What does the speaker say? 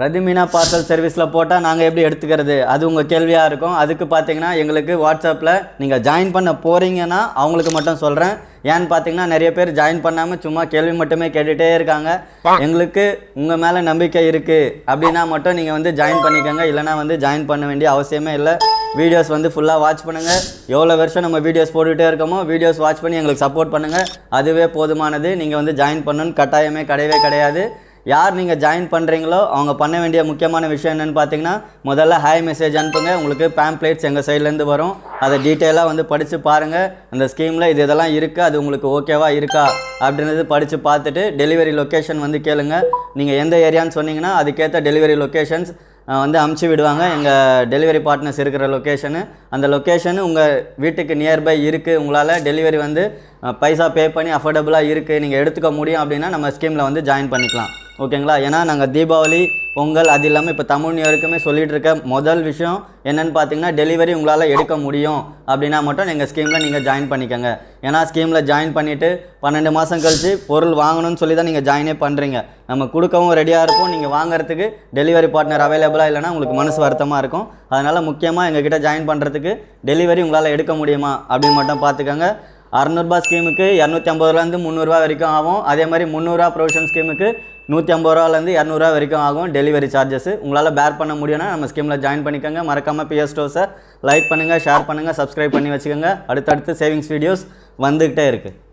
Rathimeena parcel சர்வீஸில் போட்டால் நாங்கள் எப்படி எடுத்துக்கிறது? அது உங்கள் கேள்வியாக இருக்கும். அதுக்கு பார்த்தீங்கன்னா எங்களுக்கு வாட்ஸ்அப்பில் நீங்கள் ஜாயின் பண்ண போகிறீங்கன்னா அவங்களுக்கு மட்டும் சொல்கிறேன் ஏன்னு பார்த்தீங்கன்னா நிறைய பேர் ஜாயின் பண்ணாமல் சும்மா கேள்வி மட்டுமே கேட்டுகிட்டே இருக்காங்க. எங்களுக்கு உங்கள் மேலே நம்பிக்கை இருக்குது அப்படின்னா மட்டும் நீங்கள் வந்து ஜாயின் பண்ணிக்கோங்க. இல்லைனா வந்து ஜாயின் பண்ண வேண்டிய அவசியமே இல்லை. வீடியோஸ் வந்து ஃபுல்லாக வாட்ச் பண்ணுங்கள் எவ்வளோ வருஷம் நம்ம வீடியோஸ் போட்டுகிட்டே இருக்கோமோ வீடியோஸ் வாட்ச் பண்ணி எங்களுக்கு சப்போர்ட் பண்ணுங்கள் அதுவே போதுமானது. நீங்கள் வந்து ஜாயின் பண்ணணும்னு கட்டாயமே கிடையவே கிடையாது. யார் நீங்கள் ஜாயின் பண்ணுறீங்களோ அவங்க பண்ண வேண்டிய முக்கியமான விஷயம் என்னென்னு பார்த்தீங்கன்னா முதல்ல ஹாய் மெசேஜ் அனுப்புங்க. உங்களுக்கு பேம்ப்ளேட்ஸ் எங்கள் சைட்லேருந்து வரும். அதை டீட்டெயிலாக வந்து படித்து பாருங்கள் அந்த ஸ்கீமில் இது இதெல்லாம் இருக்குது அது உங்களுக்கு ஓகேவா இருக்கா? அப்படின்றது படித்து பார்த்துட்டு டெலிவரி லொக்கேஷன் வந்து கேளுங்க. நீங்கள் எந்த ஏரியான்னு சொன்னீங்கன்னா அதுக்கேற்ற டெலிவரி லொக்கேஷன்ஸ் வந்து அமுச்சு விடுவாங்க. எங்கள் டெலிவரி பார்ட்னர்ஸ் இருக்கிற லொக்கேஷனு அந்த லொக்கேஷனு உங்கள் வீட்டுக்கு நியர்பை இருக்குது உங்களால் டெலிவரி வந்து பைசா பே பண்ணி அஃபோர்டபுளாக இருக்குது நீங்கள் எடுத்துக்க முடியும் அப்படின்னா நம்ம ஸ்கீமில் வந்து ஜாயின் பண்ணிக்கலாம். ஓகேங்களா? ஏன்னா நாங்கள் தீபாவளி பொங்கல் அது இல்லாமல் இப்போ தமிழ் நியூ இயருக்குமே இருக்க முதல் விஷயம் என்னென்னு பார்த்தீங்கன்னா டெலிவரி உங்களால் எடுக்க முடியும். அப்படின்னா மட்டும் எங்கள் ஸ்கீமில் நீங்கள் ஜாயின் பண்ணிக்கோங்க. ஏன்னா ஸ்கீமில் ஜாயின் பண்ணிவிட்டு பன்னெண்டு மாதம் கழித்து பொருள் வாங்கணும்னு சொல்லி தான் நீங்கள் ஜாயினே பண்ணுறீங்க நம்ம கொடுக்கவும் ரெடியாக இருக்கும். நீங்கள் வாங்குறதுக்கு டெலிவரி பார்ட்னர் அவைலபிளாக இல்லைன்னா உங்களுக்கு மனசு வருத்தமாக இருக்கும். அதனால் முக்கியமாக எங்ககிட்ட ஜாயின் பண்ணுறதுக்கு டெலிவரி உங்களால் எடுக்க முடியுமா அப்படின்னு மட்டும் பார்த்துக்கோங்க அறநூறுபா ஸ்கீமுக்கு இரநூத்தி ஐம்பதுலேருந்து முந்நூறுரூவா வரைக்கும் ஆகும். அதே மாதிரி முந்நூறுரூவா ப்ரொவிஷன் ஸ்கீமுக்கு நூற்றி ஐம்பது ரூபாலேருந்து இரநூறுவா வரைக்கும் ஆகும் டெலிவரி சார்ஜஸ் உங்களால் பேர் பண்ண முடியும்னா நம்ம ஸ்கீமில் ஜாயின் பண்ணிக்கோங்க. மறக்காமல் பிஎஸ் ஸ்டோர்ஸை லைக் பண்ணுங்கள் ஷேர் பண்ணுங்கள் சப்ஸ்கிரைப் பண்ணி வச்சுக்கோங்க. அடுத்தடுத்து சேவிங்ஸ் வீடியோஸ் வந்துக்கிட்டே இருக்குது